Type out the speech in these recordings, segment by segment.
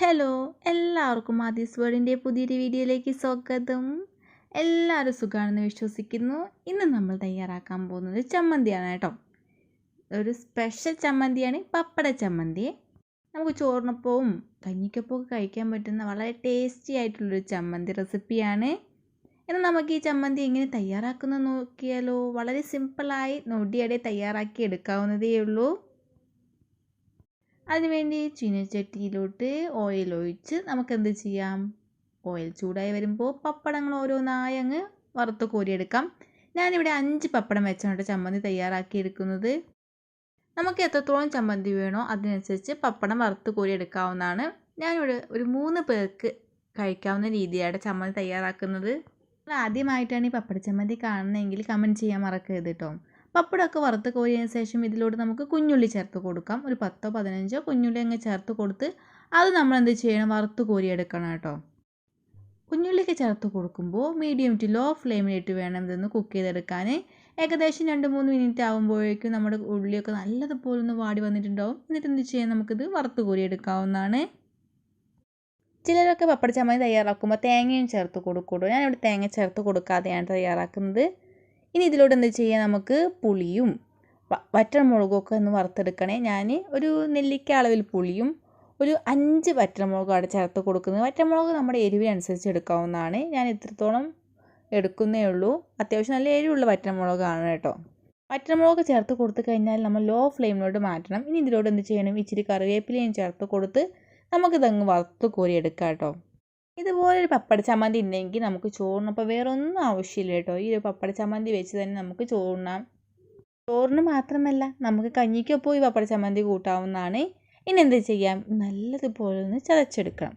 Hello എല്ലാവർക്കും ആദീസ് വേർഡിന്റെ പുതിയൊരു വീഡിയോയിലേക്ക് സ്വാഗതം. എല്ലാവരും സുഖമാണെന്ന് വിശ്വസിക്കുന്നു. ഇന്ന് നമ്മൾ തയ്യാറാക്കാൻ പോകുന്നത് ചമ്മന്തിയാണ് കേട്ടോ. ഒരു സ്പെഷ്യൽ ചമ്മന്തിയാണ് പപ്പട ചമ്മന്തി. നമുക്ക് ചോറിനൊപ്പവും കഞ്ഞിക്കൊപ്പവും കഴിക്കാൻ പറ്റുന്ന വളരെ ടേസ്റ്റി ആയിട്ടുള്ളൊരു ചമ്മന്തി റെസിപ്പിയാണ് എന്നാൽ നമുക്ക് ഈ ചമ്മന്തി എങ്ങനെ തയ്യാറാക്കുന്നത് നോക്കിയാലോ? വളരെ സിമ്പിളായി നൊടിയടെ തയ്യാറാക്കി എടുക്കാവുന്നതേ ഉള്ളൂ അതിനുവേണ്ടി ചീനച്ചട്ടിയിലോട്ട് ഓയിൽ ഒഴിച്ച് നമുക്ക് എന്ത് ചെയ്യാം? ഓയിൽ ചൂടായി വരുമ്പോൾ പപ്പടങ്ങൾ ഓരോന്നായി അങ്ങ് വറുത്ത് കോരിയെടുക്കാം. ഞാനിവിടെ അഞ്ച് പപ്പടം വെച്ചാണ് ചമ്മന്തി തയ്യാറാക്കി എടുക്കുന്നത്. നമുക്ക് എത്രത്തോളം ചമ്മന്തി വേണോ അതിനനുസരിച്ച് പപ്പടം വറുത്ത് കോരിയെടുക്കാവുന്നതാണ്. ഞാനിവിടെ ഒരു മൂന്ന് പേർക്ക് കഴിക്കാവുന്ന രീതിയാണ് ചമ്മന്തി തയ്യാറാക്കുന്നത്. ആദ്യമായിട്ടാണ് ഈ പപ്പട ചമ്മന്തി കാണുന്നതെങ്കിൽ കമന്റ് ചെയ്യാൻ മറക്കരുത് കേട്ടോ പപ്പടമൊക്കെ വറുത്ത് കോരിയതിന് ശേഷം ഇതിലൂടെ നമുക്ക് കുഞ്ഞുള്ളി ചേർത്ത് കൊടുക്കാം. ഒരു പത്തോ പതിനഞ്ചോ കുഞ്ഞുള്ളി അങ്ങ് ചേർത്ത് കൊടുത്ത് അത് നമ്മൾ എന്ത് ചെയ്യണം? വറുത്ത് കോരിയെടുക്കണം കേട്ടോ. കുഞ്ഞുള്ളിക്ക് ചേർത്ത് കൊടുക്കുമ്പോൾ മീഡിയം ടു ലോ ഫ്ലെയിമിലിട്ട് വേണം ഇതൊന്ന് കുക്ക് ചെയ്തെടുക്കാൻ. ഏകദേശം രണ്ട് മൂന്ന് മിനിറ്റ് ആകുമ്പോഴേക്കും നമ്മുടെ ഉള്ളിയൊക്കെ നല്ലതുപോലെ ഒന്ന് വാടി വന്നിട്ടുണ്ടാവും. എന്നിട്ട് എന്ത് ചെയ്യാൻ നമുക്കിത് വറുത്ത് കോരിയെടുക്കാവുന്നതാണ്. ചിലരൊക്കെ പപ്പട തയ്യാറാക്കുമ്പോൾ തേങ്ങയും ചേർത്ത് കൊടുക്കുള്ളൂ ഞാനിവിടെ തേങ്ങ ചേർത്ത് കൊടുക്കാതെയാണ് തയ്യാറാക്കുന്നത്. ഇനി ഇതിലൂടെ എന്ത് ചെയ്യാം? നമുക്ക് പുളിയും വറ്റൽമുളകൊക്കെ ഒന്ന് വറുത്തെടുക്കണേ. ഞാൻ ഒരു നെല്ലിക്ക അളവിൽ പുളിയും ഒരു അഞ്ച് വറ്റൽമുളകാണ് ചേർത്ത് കൊടുക്കുന്നത്. വറ്റൽമുളക് നമ്മുടെ എരിവിനനുസരിച്ച് എടുക്കാവുന്നതാണ്. ഞാൻ ഇത്രത്തോളം എടുക്കുന്നേ ഉള്ളൂ. അത്യാവശ്യം നല്ല എരിവുള്ള വറ്റൽമുളകാണ് കേട്ടോ. വറ്റൽമുളക് ചേർത്ത് കൊടുത്തു കഴിഞ്ഞാൽ നമ്മൾ ലോ ഫ്ലെയിമിലോട്ട് മാറ്റണം. ഇനി ഇതിലോട്ട് എന്ത് ചെയ്യണം? ഇച്ചിരി കറിവേപ്പിലയും ചേർത്ത് കൊടുത്ത് നമുക്കിതങ്ങ് വറുത്ത് കോരിയെടുക്കാം കേട്ടോ. ഇതുപോലൊരു പപ്പട ചമ്മന്തി ഉണ്ടെങ്കിൽ നമുക്ക് ചോറിന് അപ്പോൾ വേറെ ഒന്നും ആവശ്യമില്ല കേട്ടോ. ഈ ഒരു പപ്പട ചമ്മന്തി വെച്ച് തന്നെ നമുക്ക് ചോറിനാം. ചോറിന് മാത്രമല്ല നമുക്ക് കഞ്ഞിക്കൊപ്പം ഈ പപ്പട ചമ്മന്തി കൂട്ടാവുന്നതാണ്. ഇനി എന്ത് ചെയ്യാം? നല്ലതുപോലെ ഒന്ന് ചതച്ചെടുക്കണം.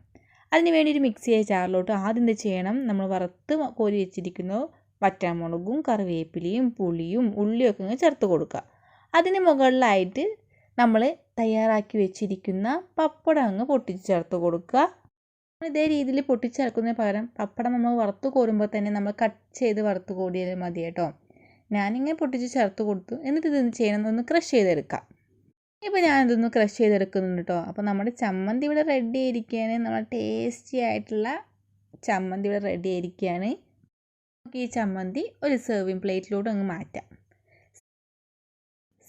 അതിന് വേണ്ടി ഒരു മിക്സിയെ ചാറിലോട്ട് ആദ്യം എന്ത് ചെയ്യണം? നമ്മൾ വറുത്ത് കോരി വെച്ചിരിക്കുന്നു. വറ്റാമുളകും കറിവേപ്പിലയും പുളിയും ഉള്ളിയൊക്കെ ഇങ്ങനെ ചേർത്ത് കൊടുക്കുക. അതിന് മുകളിലായിട്ട് നമ്മൾ തയ്യാറാക്കി വെച്ചിരിക്കുന്ന പപ്പടം അങ്ങ് പൊട്ടിച്ച് ചേർത്ത് കൊടുക്കുക. ഇതേ രീതിയിൽ പൊട്ടിച്ചേർക്കുന്നതിന് പകരം പപ്പടം നമ്മൾ വറുത്ത് കോരുമ്പോൾ തന്നെ നമ്മൾ കട്ട് ചെയ്ത് വറുത്ത് കോരിയാലും മതി കേട്ടോ. ഞാനിങ്ങനെ പൊട്ടിച്ച് ചേർത്ത് കൊടുത്തു. എന്നിട്ട് ഇതൊന്ന് ചെയ്യണം? ഒന്ന് ക്രഷ് ചെയ്തെടുക്കാം. ഇപ്പോൾ ഞാനിതൊന്ന് ക്രഷ് ചെയ്തെടുക്കുന്നുണ്ട് കേട്ടോ. അപ്പോൾ നമ്മുടെ ചമ്മന്തി ഇവിടെ റെഡി ആയിരിക്കുകയാണ്. നമ്മൾ ടേസ്റ്റി ആയിട്ടുള്ള ചമ്മന്തി ഇവിടെ റെഡി ആയിരിക്കുകയാണ്. നമുക്ക് ഈ ചമ്മന്തി ഒരു സെർവിങ് പ്ലേറ്റിലോട്ട് അങ്ങ് മാറ്റാം.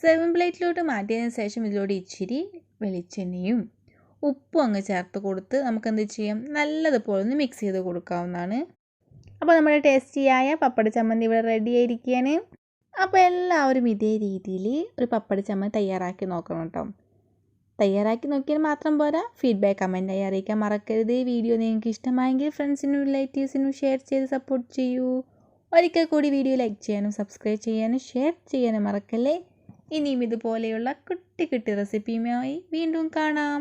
സെർവിങ് പ്ലേറ്റിലോട്ട് മാറ്റിയതിന് ശേഷം ഇതിലൂടെ ഇച്ചിരി വെളിച്ചെണ്ണയും ഉപ്പും അങ്ങ് ചേർത്ത് കൊടുത്ത് നമുക്ക് എന്ത് ചെയ്യാം? നല്ലതുപോലെ ഒന്ന് മിക്സ് ചെയ്ത് കൊടുക്കാവുന്നതാണ്. അപ്പോൾ നമ്മുടെ ടേസ്റ്റിയായ പപ്പട ചമ്മന്തി ഇവിടെ റെഡി ആയിരിക്കുകയാണ് അപ്പോൾ എല്ലാവരും ഇതേ രീതിയിൽ ഒരു പപ്പട ചമ്മന്തി തയ്യാറാക്കി നോക്കണം കേട്ടോ തയ്യാറാക്കി നോക്കിയാൽ മാത്രം പോരാ. ഫീഡ്ബാക്ക് കമന്റായി അറിയിക്കാൻ മറക്കരുത്. വീഡിയോ നിങ്ങൾക്ക് ഇഷ്ടമായെങ്കിൽ ഫ്രണ്ട്സിനും റിലേറ്റീവ്സിനും ഷെയർ ചെയ്ത് സപ്പോർട്ട് ചെയ്യൂ. ഒരിക്കൽ കൂടി വീഡിയോ ലൈക്ക് ചെയ്യാനും സബ്സ്ക്രൈബ് ചെയ്യാനും ഷെയർ ചെയ്യാനും മറക്കല്ലേ? ഇനിയും ഇതുപോലെയുള്ള കുട്ടി കുട്ടി റെസിപ്പിയുമായി വീണ്ടും കാണാം.